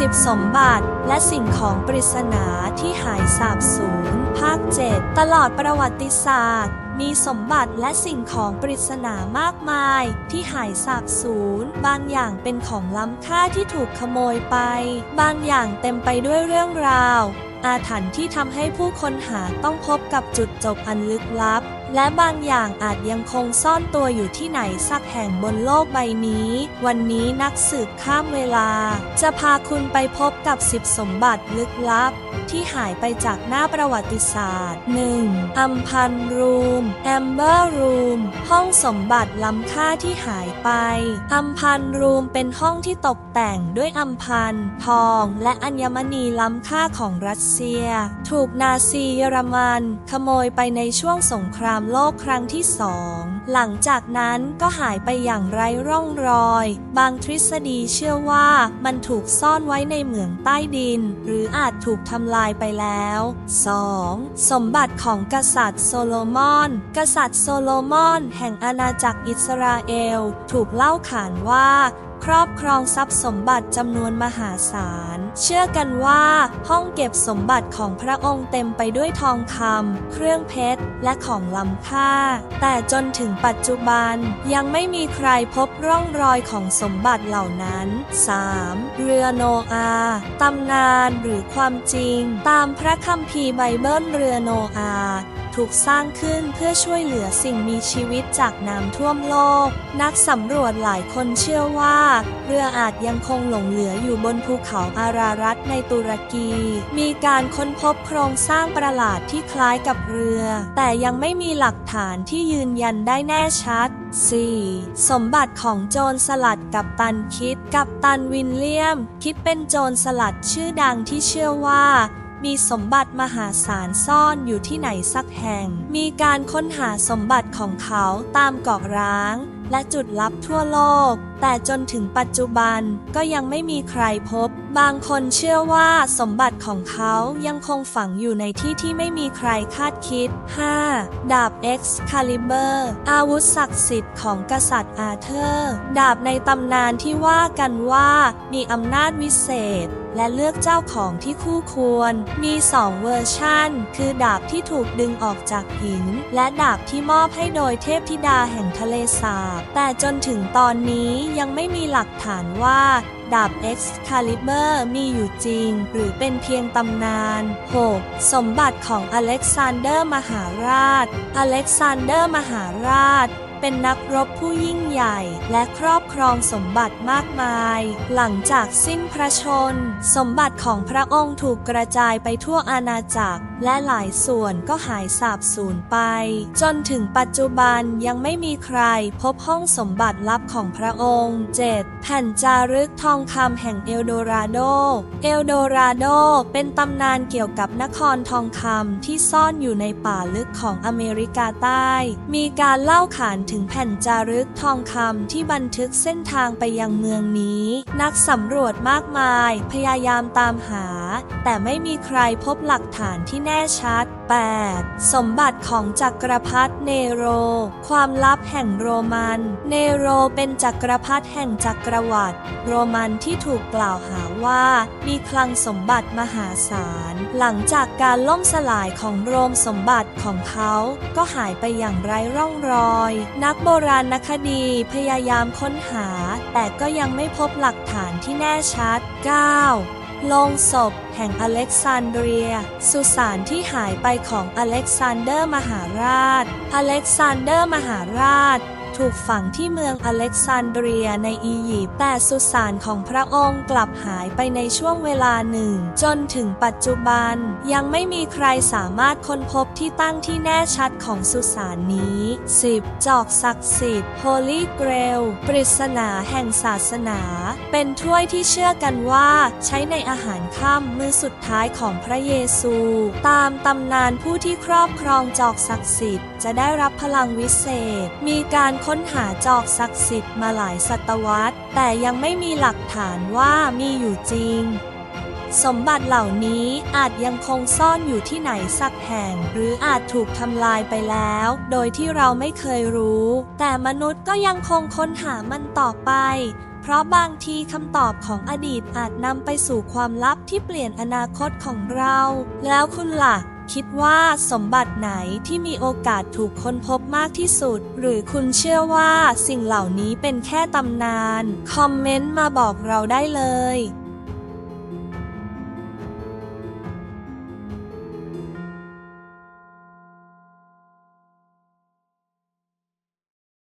สิบสมบัติ และสิ่งของปริศนาที่หายสาบสูญ ภาค 7 ตลอดประวัติศาสตร์ มีสมบัติและสิ่งของปริศนามากมาย ที่หายสาบสูญ บางอย่างเป็นของล้ำค่าที่ถูกขโมยไป บางอย่างเต็มไปด้วยเรื่องราว อาถรรพ์ที่ทำให้ผู้คนหาต้องพบกับจุดจบอันลึกลับ และบางอย่างอาจยังคงซ่อนตัวอยู่ที่ไหนสักแห่งบนโลกใบนี้ วันนี้นักสืบข้ามเวลา จะพาคุณไปพบกับสิบสมบัติลึกลับ ที่หายไปจากหน้าประวัติศาสตร์ 1. อัมพันรูม แอมเบอร์รูม ห้องสมบัติล้ำค่าที่หายไป อัมพันรูมเป็นห้องที่ตกแต่งด้วยอัมพัน ทอง และอัญมณีล้ำค่าของรัสเซีย ถูกนาซีเยอรมัน ขโมยไปในช่วงสงครามโลกครั้งที่สองหลังจากนั้นก็หายไปอย่างไร้ร่องรอย บางทฤษฎีเชื่อว่ามันถูกซ่อนไว้ในเหมืองใต้ดิน หรืออาจถูกทำลายไปแล้ว 2. สมบัติของกษัตริย์โซโลมอน กษัตริย์โซโลมอน แห่งอาณาจักรอิสราเอล ถูกเล่าขานว่า ครอบครองทรัพย์สมบัติจำนวนมหาศาล เชื่อกันว่าห้องเก็บสมบัติของพระองค์เต็มไปด้วยทองคำเครื่องเพชร และของล้ำค่า แต่จนถึงปัจจุบันยังไม่มีใครพบร่องรอยของสมบัติเหล่านั้น 3. เรือโนอาห์ตำนานหรือความจริง ตามพระคัมภีร์ไบเบิลเรือโนอาห์ถูกสร้างขึ้นเพื่อช่วยเหลือสิ่งมีชีวิตจากน้ำท่วมโลก นักสำรวจหลายคนเชื่อว่า เรืออาจยังคงหลงเหลืออยู่บนภูเขาอารารัตในตุรกี มีการค้นพบโครงสร้างประหลาดที่คล้ายกับเรือ แต่ยังไม่มีหลักฐานที่ยืนยันได้แน่ชัด 4. สมบัติของโจรสลัดกับตันคิด กับตันวินเลียม คิดเป็นโจรสลัดชื่อดังที่เชื่อว่า มีสมบัติมหาศาลซ่อนอยู่ที่ไหนสักแห่ง มีการค้นหาสมบัติของเขาตามเกาะร้าง และจุดลับทั่วโลก แต่จนถึงปัจจุบันก็ยังไม่มีใครพบ บางคนเชื่อว่าสมบัติของเขายังคงฝังอยู่ในที่ที่ไม่มีใครคาดคิด 5. ดาบ Excalibur อาวุธศักดิ์สิทธิ์ของกษัตริย์อาเธอร์ ดาบในตำนานที่ว่ากันว่ามีอำนาจวิเศษ และเลือกเจ้าของที่คู่ควร มีสองเวอร์ชั่นคือดาบที่ถูกดึงออกจากหิน และดาบที่มอบให้โดยเทพธิดาแห่งทะเลสาบ แต่จนถึงตอนนี้ยังไม่มีหลักฐานว่าดาบ Excalibur มีอยู่จริง หรือเป็นเพียงตำนาน 6. สมบัติของอเล็กซานเดอร์มหาราช อเล็กซานเดอร์มหาราช เป็นนักรบผู้ยิ่งใหญ่ และครอบครองสมบัติมากมาย หลังจากสิ้นพระชน สมบัติของพระองค์ถูกกระจายไปทั่วอาณาจักร และหลายส่วนก็หายสาบสูญไป จนถึงปัจจุบันยังไม่มีใครพบห้องสมบัติลับของพระองค์ 7. แผ่นจารึกทองคำแห่งเอลโดราโด เอลโดราโดเป็นตำนานเกี่ยวกับนครทองคำที่ซ่อนอยู่ในป่าลึกของอเมริกาใต้ มีการเล่าขานถึงแผ่นจารึกทองคำที่บันทึกเส้นทางไปยังเมืองนี้ นักสำรวจมากมาย พยายามตามหา แต่ไม่มีใครพบหลักฐานที่แน่ชัด 8. สมบัติของจักรพรรดิเนโร ความลับแห่งโรมัน เนโรเป็นจักรพรรดิแห่งจักรวรรดิโรมันที่ถูกกล่าวหาว่า มีคลังสมบัติมหาศาล หลังจากการล่มสลายของโรมสมบัติของเขา ก็หายไปอย่างไร้ร่องรอยนักโบราณคดีพยายามค้นหา แต่ก็ยังไม่พบหลักฐานที่แน่ชัด 9. โลงศพ แห่งอเล็กซานเดรีย สุสานที่หายไปของอเล็กซานเดอร์มหาราช อเล็กซานเดอร์มหาราช ถูกฝังที่เมืองอเล็กซานเดรียในอียิปต์แต่สุสานของพระองค์กลับหายไปในช่วงเวลาหนึ่ง จนถึงปัจจุบัน ยังไม่มีใครสามารถค้นพบที่ตั้งที่แน่ชัดของสุสานนี้ 10. จอกศักดิ์สิทธิ์ Holy Grail ปริศนาแห่งศาสนา เป็นถ้วยที่เชื่อกันว่าใช้ในอาหารค่ำมื้อสุดท้ายของพระเยซู ตามตำนานผู้ที่ครอบครองจอกศักดิ์สิทธิ์ จะได้รับพลังวิเศษ มีการค้นหาจอกศักดิ์สิทธิ์มาหลายศตวรรษ แต่ยังไม่มีหลักฐานว่ามีอยู่จริง สมบัติเหล่านี้อาจยังคงซ่อนอยู่ที่ไหนสักแห่ง หรืออาจถูกทำลายไปแล้ว โดยที่เราไม่เคยรู้ แต่มนุษย์ก็ยังคงค้นหามันต่อไปเพราะบางทีคำตอบของอดีตอาจนำไปสู่ความลับที่เปลี่ยนอนาคตของเรา แล้วคุณล่ะ คิดว่าสมบัติไหนที่มีโอกาสถูกค้นพบมากที่สุด หรือคุณเชื่อว่าสิ่งเหล่านี้เป็นแค่ตำนาน คอมเมนต์มาบอกเราได้เลย